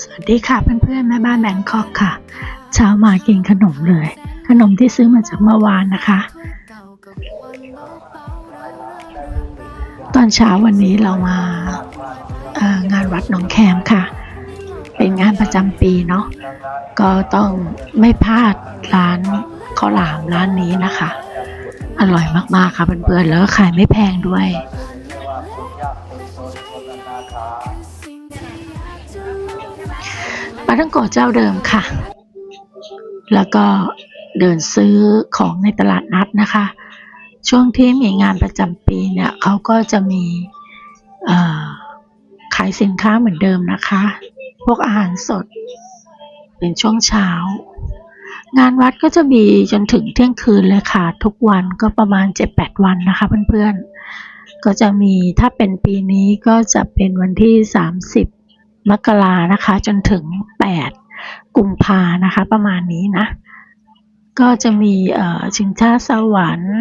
สวัสดีค่ะเพื่อนๆแม่บ้านแบงคอกค่ะ เช้ามากินขนมเลย ขนมที่ซื้อมาจากเมื่อวานนะคะ ตอนเช้าวันนี้เรามางานวัดหนองแคมค่ะ เป็นงานประจำปีเนาะก็ต้องไม่พลาดร้านข้าวหลามร้านนี้นะคะ อร่อยมากๆค่ะเพื่อนๆแล้วก็ขายไม่แพงด้วยาท่องโกะเจ้าเดิมค่ะ แล้วก็เดินซื้อของในตลาดนัดนะคะ ช่วงที่มีงานประจำปีเนี่ยเขาก็จะมีขายสินค้าเหมือนเดิมนะคะ พวกอาหารสด เป็นช่วงเช้า งานวัดก็จะมีจนถึงเที่ยงคืนเลยค่ะ ทุกวันก็ประมาณ 7-8 วันนะคะเพื่อนๆ ก็จะมีถ้าเป็นปีนี้ก็จะเป็นวันที่ 30 มกรานะคะ จนถึง 8 กุมภานะคะ ประมาณนี้นะ ก็จะมีชิงช้าสวรรค์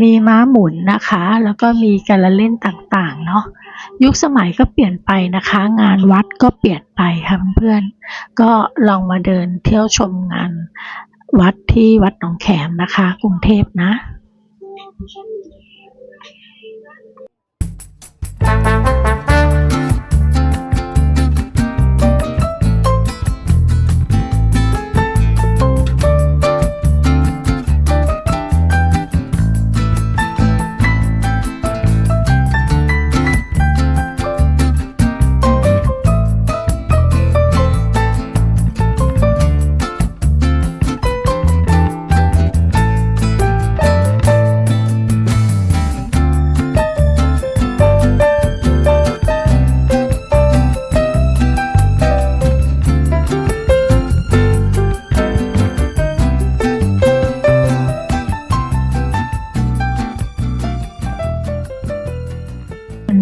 มีม้าหมุนนะคะ แล้วก็มีการละเล่นต่างๆ เนาะยุคสมัยก็เปลี่ยนไปนะคะ งานวัดก็เปลี่ยนไปค่ะเพื่อนก็ลองมาเดินเที่ยวชมงานวัดที่วัดหนองแขมนะคะ กรุงเทพนะ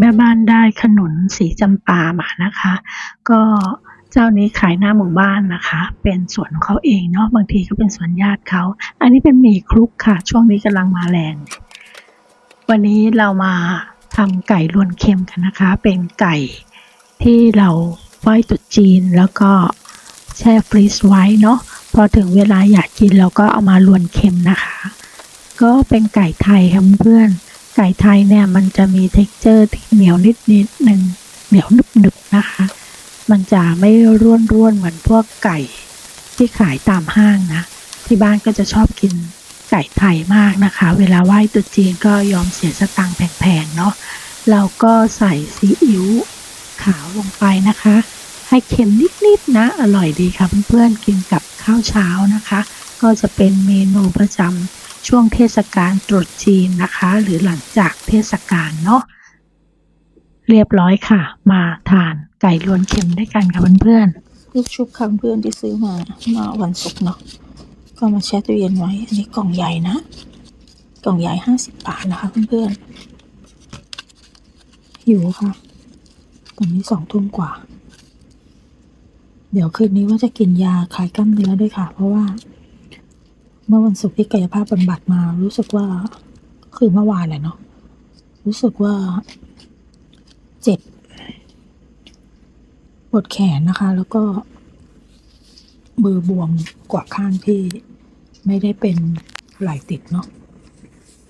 แม่บ้านได้ขนุนสีจำปามานะคะ ก็เจ้านี้ขายหน้าหมู่บ้านนะคะ เป็นสวนของเขาเองเนาะบางทีก็เป็นสวนญาติเขา อันนี้เป็นหมี่คลุกค่ะ ช่วงนี้กำลังมาแรง วันนี้เรามาทำไก่รวนเค็มกันนะคะ เป็นไก่ที่เราไหว้ตรุษจีนแล้วก็แช่ฟรีซไว้เนาะพอถึงเวลาอยากกินเราก็เอามารวนเค็มนะคะ ก็เป็นไก่ไทยค่ะเพื่อน ก่ไทยเนี่ยมันจะมี t e x t อร์ที่เหนียวนิดนิดๆหนึ่งเหนียวนึบหนึบๆนะคะ มันจะไม่ร่วนร่วนๆเหมือนพวกไก่ที่ขายตามห้างนะ ที่บ้านก็จะชอบกินไก่ไทยมากนะคะ เวลาไหว้ตรุษจีนก็ยอมเสียสตังค์แพงๆเนาะเราก็ใส่ซีอิ๊วขาวลงไปนะคะ ให้เค็มนิดๆนะ อร่อยดีค่ะเพื่อนๆกินกับข้าวเช้านะคะ ก็จะเป็นเมนูประจำ ช่วงเทศกาลตรุษจีนนะคะ หรือหลังจากเทศกาลเนาะเรียบร้อยค่ะ มาทานไก่รวนเค็มด้วยกันค่ะเพื่อนๆลูกชุบคำเพื่อนที่ซื้อมามาวันศุกร์เนาะก็มาแช่ตู้เย็นไว้ อันนี้กล่องใหญ่นะ กล่องใหญ่ห้าสิบบาทนะคะเพื่อนๆหิวค่ะตอนนี้สองทุ่มกว่า เดี๋ยวคืนนี้ว่าจะกินยาคลายกล้ามเนื้อด้วยค่ะ เพราะว่า เมื่อวันศุกร์ที่กายภาพบำบัดมา รู้สึกว่าคือเมื่อวานแหละเนาะรู้สึกว่าเจ็บปวดแขนนะคะ แล้วก็มือบวมกว่าข้างที่ไม่ได้เป็นไหลติดเนาะ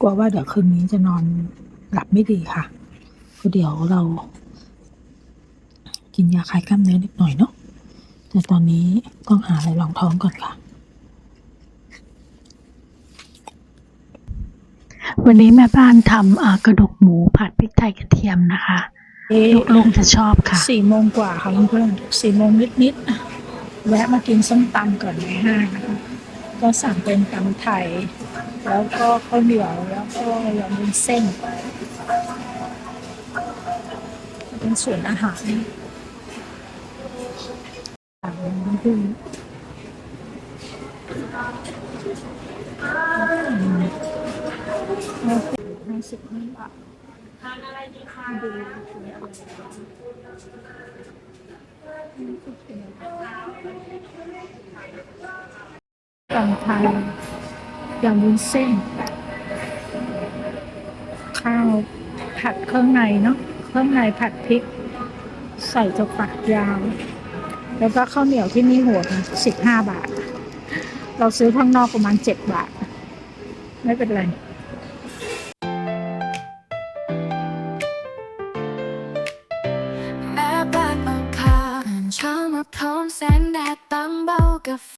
กลัวว่าเดี๋ยวคืนนี้จะนอนหลับไม่ดีค่ะก็เดี๋ยวเรา กินยาคลายกล้ามเนื้อนิดหน่อยเนาะแต่ตอนนี้ต้องหาอะไรรองท้องก่อนค่ะ วันนี้แม่บ้านทำเอ่อกระดูกหมูผัดพริกไทยกระเทียมนะคะ ลูกๆจะชอบค่ะสี่โมงกว่าค่ะเพื่อนๆสี่โมงนิดๆแวะมากินส้มตำก่อนในห้างนะคะก็สั่งเป็นตำไทย แล้วก็ข้าวเหนียวแล้วก็ยำวุ้นเส้น เป็นส่วนอาหารต่างๆ ห้าสิบห้าบาทดูตำไทยยำวุ้นเส้น ข้าวผัดเครื่องในเนาะเครื่องในผัดพริก ใส่ถั่วฝักยาว แล้วก็ข้าวเหนียวที่นี่หดนสิบห้าบาท เราซื้อข้างนอกประมาณเจ็ดบาท ไม่เป็นไร